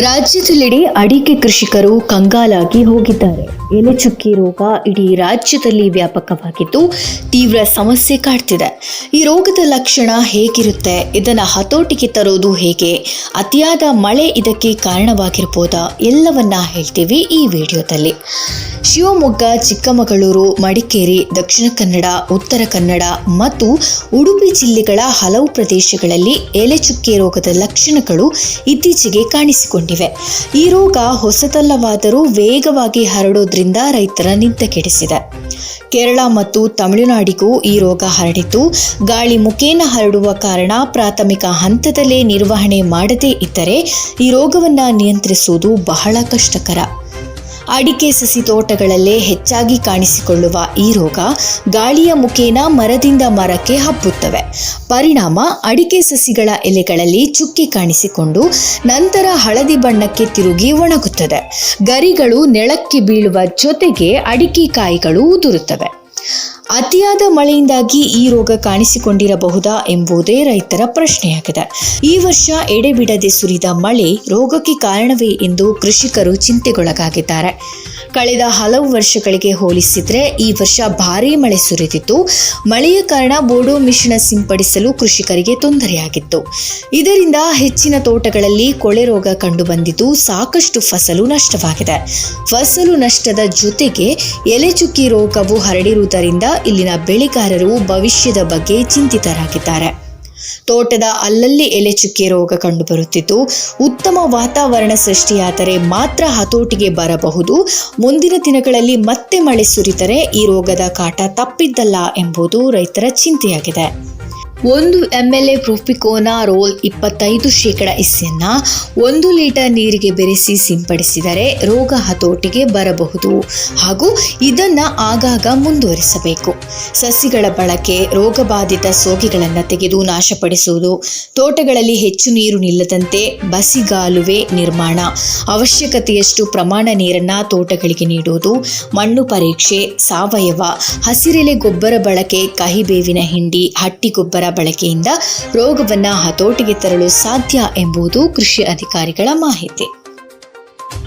ರಾಜ್ಯದೆಲ್ಲೆಡೆ ಅಡಿಕೆ ಕೃಷಿಕರು ಕಂಗಾಲಾಗಿ ಹೋಗಿದ್ದಾರೆ. ಎಲೆ ಚುಕ್ಕಿ ರೋಗ ಇಡೀ ರಾಜ್ಯದಲ್ಲಿ ವ್ಯಾಪಕವಾಗಿದ್ದು ತೀವ್ರ ಸಮಸ್ಯೆ ಕಾಡ್ತಿದೆ. ಈ ರೋಗದ ಲಕ್ಷಣ ಹೇಗಿರುತ್ತೆ? ಇದನ್ನು ಹತೋಟಿಗೆ ತರೋದು ಹೇಗೆ? ಅತಿಯಾದ ಮಳೆ ಇದಕ್ಕೆ ಕಾರಣವಾಗಿರ್ಬೋದಾ? ಎಲ್ಲವನ್ನ ಹೇಳ್ತೀವಿ ಈ ವಿಡಿಯೋದಲ್ಲಿ. ಶಿವಮೊಗ್ಗ, ಚಿಕ್ಕಮಗಳೂರು, ಮಡಿಕೇರಿ, ದಕ್ಷಿಣ ಕನ್ನಡ, ಉತ್ತರ ಕನ್ನಡ ಮತ್ತು ಉಡುಪಿ ಜಿಲ್ಲೆಗಳ ಹಲವು ಪ್ರದೇಶಗಳಲ್ಲಿ ಎಲೆ ಚುಕ್ಕೆ ರೋಗದ ಲಕ್ಷಣಗಳು ಇತ್ತೀಚೆಗೆ ಕಾಣಿಸಿಕೊಂಡಿವೆ. ಈ ರೋಗ ಹೊಸತಲ್ಲವಾದರೂ ವೇಗವಾಗಿ ಹರಡೋದ್ರಿಂದ ರೈತರ ನಿಂತ ಕೆಡಿಸಿದೆ. ಕೇರಳ ಮತ್ತು ತಮಿಳುನಾಡಿಗೂ ಈ ರೋಗ ಹರಡಿತು ಗಾಳಿ ಮುಖೇನ ಹರಡುವ ಕಾರಣ ಪ್ರಾಥಮಿಕ ಹಂತದಲ್ಲೇ ನಿರ್ವಹಣೆ ಮಾಡದೇ ಇದ್ದರೆ ಈ ರೋಗವನ್ನು ನಿಯಂತ್ರಿಸುವುದು ಬಹಳ ಕಷ್ಟಕರ. ಅಡಿಕೆ ಸಸಿ ತೋಟಗಳಲ್ಲೇ ಹೆಚ್ಚಾಗಿ ಕಾಣಿಸಿಕೊಳ್ಳುವ ಈ ರೋಗ ಗಾಳಿಯ ಮುಖೇನ ಮರದಿಂದ ಮರಕ್ಕೆ ಹಬ್ಬುತ್ತವೆ. ಪರಿಣಾಮ ಅಡಿಕೆ ಸಸಿಗಳ ಎಲೆಗಳಲ್ಲಿ ಚುಕ್ಕಿ ಕಾಣಿಸಿಕೊಂಡು ನಂತರ ಹಳದಿ ಬಣ್ಣಕ್ಕೆ ತಿರುಗಿ ಒಣಗುತ್ತದೆ. ಗರಿಗಳು ನೆಳಕ್ಕೆ ಬೀಳುವ ಜೊತೆಗೆ ಅಡಿಕೆ ಕಾಯಿಗಳು ಉದುರುತ್ತವೆ. ಅತಿಯಾದ ಮಳೆಯಿಂದಾಗಿ ಈ ರೋಗ ಕಾಣಿಸಿಕೊಂಡಿರಬಹುದಾ ಎಂಬುದೇ ರೈತರ ಪ್ರಶ್ನೆಯಾಗಿದೆ. ಈ ವರ್ಷ ಎಡೆಬಿಡದೆ ಸುರಿದ ಮಳೆ ರೋಗಕ್ಕೆ ಕಾರಣವೇ ಎಂದು ಕೃಷಿಕರು ಚಿಂತೆಗೊಳಗಾಗಿದ್ದಾರೆ. ಕಳೆದ ಹಲವು ವರ್ಷಗಳಿಗೆ ಹೋಲಿಸಿದರೆ ಈ ವರ್ಷ ಭಾರೀ ಮಳೆ ಸುರಿದಿತ್ತು ಮಳೆಯ ಕಾರಣ ಬೋಡೋ ಮಿಶ್ರಣ ಸಿಂಪಡಿಸಲು ಕೃಷಿಕರಿಗೆ ತೊಂದರೆಯಾಗಿತ್ತು. ಇದರಿಂದ ಹೆಚ್ಚಿನ ತೋಟಗಳಲ್ಲಿ ಕೊಳೆ ರೋಗ ಕಂಡುಬಂದಿದ್ದು ಸಾಕಷ್ಟು ಫಸಲು ನಷ್ಟವಾಗಿದೆ. ಫಸಲು ನಷ್ಟದ ಜೊತೆಗೆ ಎಲೆ ಚುಕ್ಕಿ ರೋಗವು ಹರಡಿರುವುದರಿಂದ ಇಲ್ಲಿನ ಬೆಳೆಗಾರರು ಭವಿಷ್ಯದ ಬಗ್ಗೆ ಚಿಂತಿತರಾಗಿದ್ದಾರೆ. ತೋಟದ ಅಲ್ಲಲ್ಲಿ ಎಲೆ ಚುಕ್ಕೆ ರೋಗ ಕಂಡುಬರುತ್ತಿತ್ತು. ಉತ್ತಮ ವಾತಾವರಣ ಸೃಷ್ಟಿಯಾದರೆ ಮಾತ್ರ ಹತೋಟಿಗೆ ಬರಬಹುದು. ಮುಂದಿನ ದಿನಗಳಲ್ಲಿ ಮತ್ತೆ ಮಳೆ ಸುರಿದರೆ ಈ ರೋಗದ ಕಾಟ ತಪ್ಪಿದ್ದಲ್ಲ ಎಂಬುದು ರೈತರ ಚಿಂತೆಯಾಗಿದೆ. ಒಂದು ಎಂ ಎಲ್ ಎ ಪ್ರೊಪಿಕೋನಾ ರೋಲ್ ಇಪ್ಪತ್ತೈದು ಶೇಕಡ ಇಸ್ಯನ್ನ ಒಂದು ಲೀಟರ್ ನೀರಿಗೆ ಬೆರೆಸಿ ಸಿಂಪಡಿಸಿದರೆ ರೋಗ ಹತೋಟಿಗೆ ಬರಬಹುದು. ಹಾಗೂ ಇದನ್ನು ಆಗಾಗ ಮುಂದುವರಿಸಬೇಕು. ಸಸಿಗಳ ಬಳಕೆ ರೋಗಬಾಧಿತ ಸೋಗೆಗಳನ್ನು ತೆಗೆದು ನಾಶಪಡಿಸುವುದು, ತೋಟಗಳಲ್ಲಿ ಹೆಚ್ಚು ನೀರು ನಿಲ್ಲದಂತೆ ಬಸಿಗಾಲುವೆ ನಿರ್ಮಾಣ, ಅವಶ್ಯಕತೆಯಷ್ಟು ಪ್ರಮಾಣ ನೀರನ್ನು ತೋಟಗಳಿಗೆ ನೀಡುವುದು, ಮಣ್ಣು ಪರೀಕ್ಷೆ, ಸಾವಯವ, ಹಸಿರೆಲೆ ಗೊಬ್ಬರ ಬಳಕೆ, ಕಹಿಬೇವಿನ ಹಿಂಡಿ ಹಟ್ಟಿ ಗೊಬ್ಬರ ಬಳಕೆಯಿಂದ ರೋಗವನ್ನು ಹತೋಟಿಗೆ ತರಲು ಸಾಧ್ಯ ಎಂಬುದು ಕೃಷಿ ಅಧಿಕಾರಿಗಳ ಮಾಹಿತಿ.